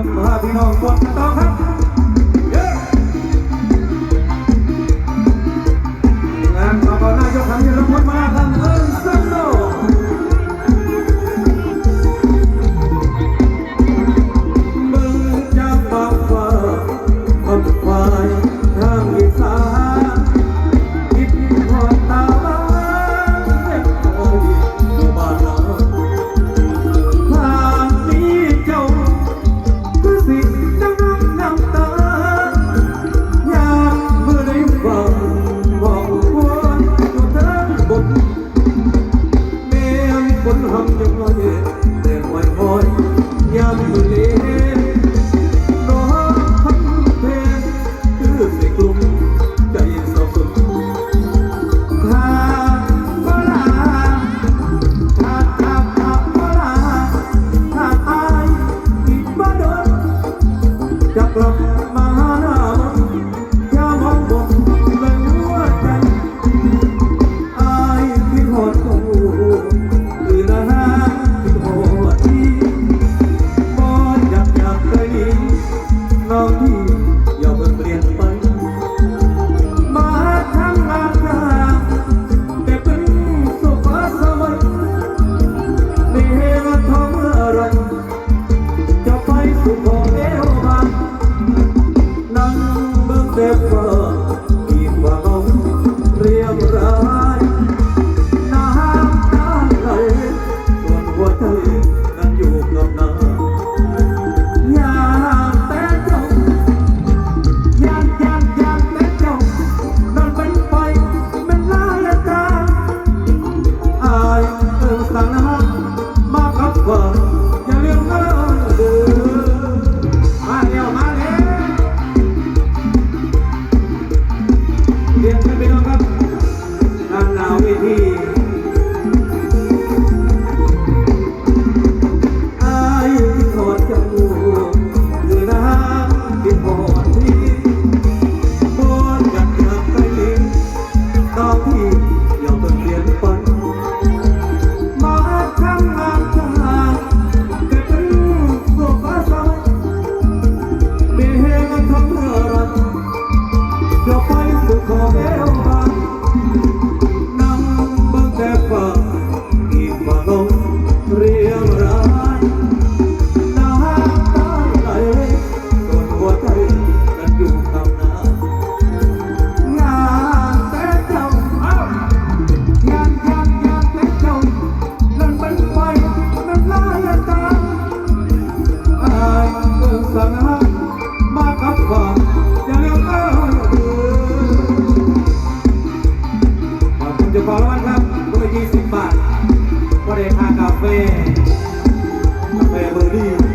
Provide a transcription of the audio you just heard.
ครับพาพี่น้องกดต่อครับงานต่อก่นายกขันยืนรับพมาทาเอิญซันโดเบิ่งจากฟ้าฟ้าฟ้าฟ้า อย่าเปลี่ยนไปมาทำมาทำแต่เป็นสุภสมัยนี่ว่าทำอะไรจะไปสุขเอวานั่งเบิ่งแต่ฟ้ เจ้าของรางวัลครับด้วย20 บาทก็ได้ทานกาแฟกาแฟเบอร์รี่